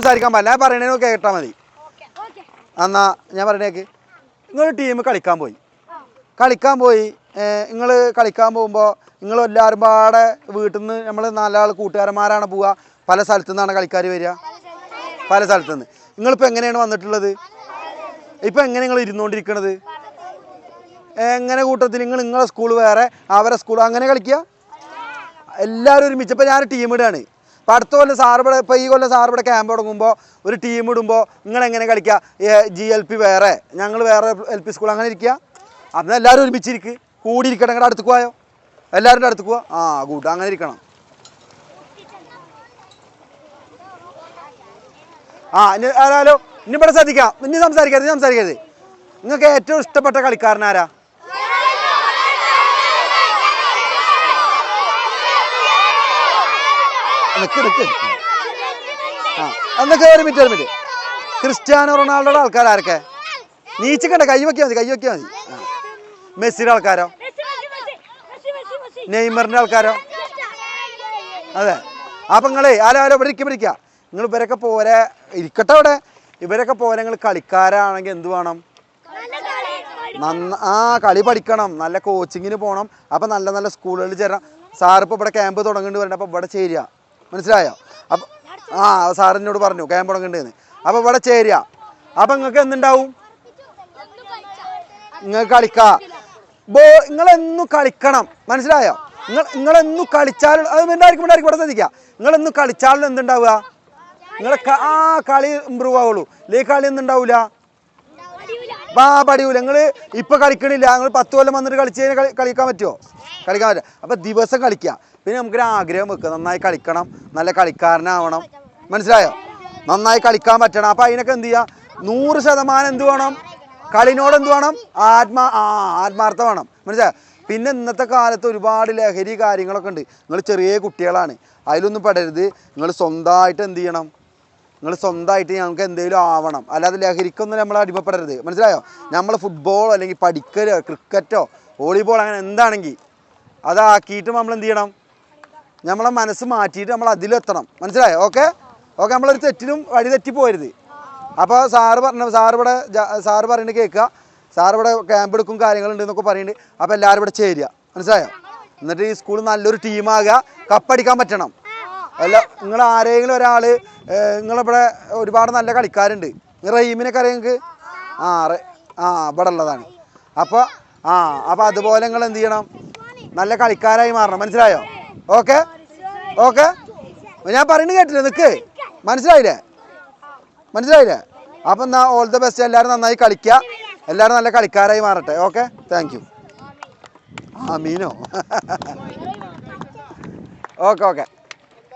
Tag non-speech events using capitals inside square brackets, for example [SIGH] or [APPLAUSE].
സംസാരിക്കാൻ പറ്റില്ല ഞാൻ പറയണേ കേട്ടാൽ മതി. എന്നാ ഞാൻ പറയണേക്ക് നിങ്ങൾ ടീം കളിക്കാൻ പോയി. കളിക്കാൻ പോയി. നിങ്ങൾ കളിക്കാൻ പോകുമ്പോൾ നിങ്ങൾ എല്ലാവരും പാടെ വീട്ടിൽ നിന്ന് നമ്മൾ നാലാൾ കൂട്ടുകാരന്മാരാണ് പോവുക. പല സ്ഥലത്തു നിന്നാണ് കളിക്കാർ വരിക? പല സ്ഥലത്തു നിന്ന് നിങ്ങളിപ്പോൾ എങ്ങനെയാണ് വന്നിട്ടുള്ളത്? ഇപ്പം എങ്ങനെ നിങ്ങൾ ഇരുന്നുകൊണ്ടിരിക്കണത് എങ്ങനെ കൂട്ടത്തിൽ നിങ്ങൾ നിങ്ങളെ സ്കൂൾ വേറെ അവരെ സ്കൂൾ അങ്ങനെ കളിക്കുക എല്ലാവരും ഒരുമിച്ച്. ഇപ്പം ഞാൻ ടീം ഇടുകയാണ് അപ്പം അടുത്ത കൊല്ലം സാറിവിടെ ഇപ്പോൾ ഈ കൊല്ലം സാറിവിടെ ക്യാമ്പ് തുടങ്ങുമ്പോൾ ഒരു ടീം ഇടുമ്പോൾ നിങ്ങൾ എങ്ങനെ കളിക്കുക ജി എൽ പി വേറെ ഞങ്ങൾ വേറെ എൽ പി സ്കൂൾ അങ്ങനെ ഇരിക്കുക അപ്പം എല്ലാവരും ഒരുമിച്ചിരിക്ക് കൂടിയിരിക്കണം നിങ്ങളുടെ അടുത്ത് പോയോ? എല്ലാവരുടെ അടുത്ത് പോവാ? ആ കൂട്ട അങ്ങനെ ഇരിക്കണം. ആ ഹലോ ഇനി ഇവിടെ ശ്രദ്ധിക്കാം. ഇനി സംസാരിക്കരുത് സംസാരിക്കരുത്. നിങ്ങൾക്ക് ഏറ്റവും ഇഷ്ടപ്പെട്ട കളിക്കാരനാരാ നിക്ക് നിക്ക്. ആ എന്നൊക്കെ ഒരു മിനിറ്റ് ഒരു മിനിറ്റ്. ക്രിസ്ത്യാനോ റൊണാൾഡോയുടെ ആൾക്കാർ ആരൊക്കെ? നീച്ചക്കണ്ട കൈ വെക്കിയാൽ മതി കൈ വെക്കിയാൽ മതി. ആ. മെസ്സിയുടെ ആൾക്കാരോ? നെയ്മറിന്റെ ആൾക്കാരോ? അതെ. അപ്പൊ നിങ്ങളെ ആരോ ആരോ ഇവിടെ ഇരിക്കുക പിടിക്കുക നിങ്ങൾ ഇവരൊക്കെ പോരെ ഇരിക്കട്ടെ അവിടെ. ഇവരൊക്കെ പോരെ നിങ്ങൾ കളിക്കാരാണെങ്കിൽ എന്ത് വേണം? നന്ന ആ കളി പഠിക്കണം നല്ല കോച്ചിങ്ങിന് പോകണം അപ്പം നല്ല നല്ല സ്കൂളുകളിൽ ചേരണം. സാറിപ്പോൾ ഇവിടെ ക്യാമ്പ് തുടങ്ങേണ്ടി വരണം അപ്പോൾ ഇവിടെ ചേരുക. മനസ്സിലായോ? അപ്പം ആ സാറിനോട് പറഞ്ഞു ക്യാമ്പ് തുടങ്ങേണ്ടതെന്ന് അപ്പോൾ ഇവിടെ ചേരുക അപ്പം നിങ്ങൾക്ക് എന്തുണ്ടാവും? നിങ്ങൾക്ക് കളിക്കാം. ബോ നിങ്ങളെന്നും കളിക്കണം. മനസ്സിലായോ? നിങ്ങൾ നിങ്ങളെന്നും കളിച്ചാലും അത് ഉണ്ടായിരിക്കും ഇവിടെ ശ്രദ്ധിക്കുക നിങ്ങളെന്നും കളിച്ചാലും എന്തുണ്ടാവുക? നിങ്ങളെ ആ കളി ഇമ്പ്രൂവ് ആവുള്ളൂ. ഇല്ലേ കളി ഒന്നും ഉണ്ടാവില്ല ബാ പടിയൂല. നിങ്ങൾ ഇപ്പൊ കളിക്കണില്ല. നിങ്ങൾ പത്ത് കൊല്ലം വന്നിട്ട് കളിച്ച് കഴിഞ്ഞാൽ കളിക്കാൻ പറ്റുമോ കളിക്കാൻ പറ്റുമോ അപ്പൊ ദിവസം കളിക്കുക പിന്നെ നമുക്കൊരു ആഗ്രഹം വെക്കുക നന്നായി കളിക്കണം. നല്ല കളിക്കാരനാവണം. മനസ്സിലായോ? നന്നായി കളിക്കാൻ പറ്റണം. അപ്പൊ അതിനൊക്കെ എന്ത് ചെയ്യുക നൂറ് ശതമാനം എന്ത് വേണം? കളിനോട് എന്ത് വേണം? ആത്മാ ആ ആത്മാർത്ഥം വേണം. മനസ്സിലായോ? പിന്നെ ഇന്നത്തെ കാലത്ത് ഒരുപാട് ലഹരി കാര്യങ്ങളൊക്കെ ഉണ്ട്. നിങ്ങൾ ചെറിയ കുട്ടികളാണ്. അതിലൊന്നും പെടരുത്. നിങ്ങൾ സ്വന്തമായിട്ട് എന്ത് ചെയ്യണം? നിങ്ങൾ സ്വന്തമായിട്ട് ഞങ്ങൾക്ക് എന്തെങ്കിലും ആവണം. അല്ലാതെ ലഹരിക്കൊന്നും നമ്മൾ അടിമപ്പെടരുത്. മനസ്സിലായോ? നമ്മൾ ഫുട്ബോളോ അല്ലെങ്കിൽ പഠിക്കലോ ക്രിക്കറ്റോ വോളിബോൾ അങ്ങനെ എന്താണെങ്കിൽ അതാക്കിയിട്ട് നമ്മൾ എന്ത് ചെയ്യണം? നമ്മളെ മനസ്സ് മാറ്റിയിട്ട് നമ്മൾ അതിലെത്തണം. മനസ്സിലായോ? ഓക്കെ ഓക്കെ നമ്മളൊരു തെറ്റിലും വഴി തെറ്റി പോരുത്. അപ്പോൾ സാറ് പറഞ്ഞ സാറ് ഇവിടെ സാറ് പറയുന്നത് കേൾക്കുക. സാർ ഇവിടെ ക്യാമ്പ് എടുക്കും കാര്യങ്ങളുണ്ട് എന്നൊക്കെ പറയുന്നുണ്ട്. അപ്പോൾ എല്ലാവരും ഇവിടെ ചേരുക. മനസ്സിലായോ? എന്നിട്ട് ഈ സ്കൂൾ നല്ലൊരു ടീമാകുക കപ്പടിക്കാൻ പറ്റണം. അല്ല നിങ്ങൾ ആരെങ്കിലും ഒരാൾ നിങ്ങളിവിടെ ഒരുപാട് നല്ല കളിക്കാരുണ്ട്. റഹീമിനൊക്കെ അറിയാം നിങ്ങൾക്ക് ആ ആ ഇവിടെ ഉള്ളതാണ്. അപ്പോൾ ആ അപ്പോൾ അതുപോലെ നിങ്ങൾ എന്ത് ചെയ്യണം? നല്ല കളിക്കാരായി മാറണം. മനസ്സിലായോ? ഓക്കെ? ഓക്കെ? ഞാൻ പറയുന്നത് കേട്ടില്ലേ? നിൽക്ക് മനസ്സിലായില്ലേ? മനസ്സിലായില്ലേ? അപ്പം എന്നാ ഓൾ ദ ബെസ്റ്റ് എല്ലാവരും നന്നായി കളിക്കുക എല്ലാവരും നല്ല കളിക്കാരായി മാറട്ടെ. ഓക്കെ? താങ്ക് യു ആ മീനോ? [LAUGHS] Okay okay.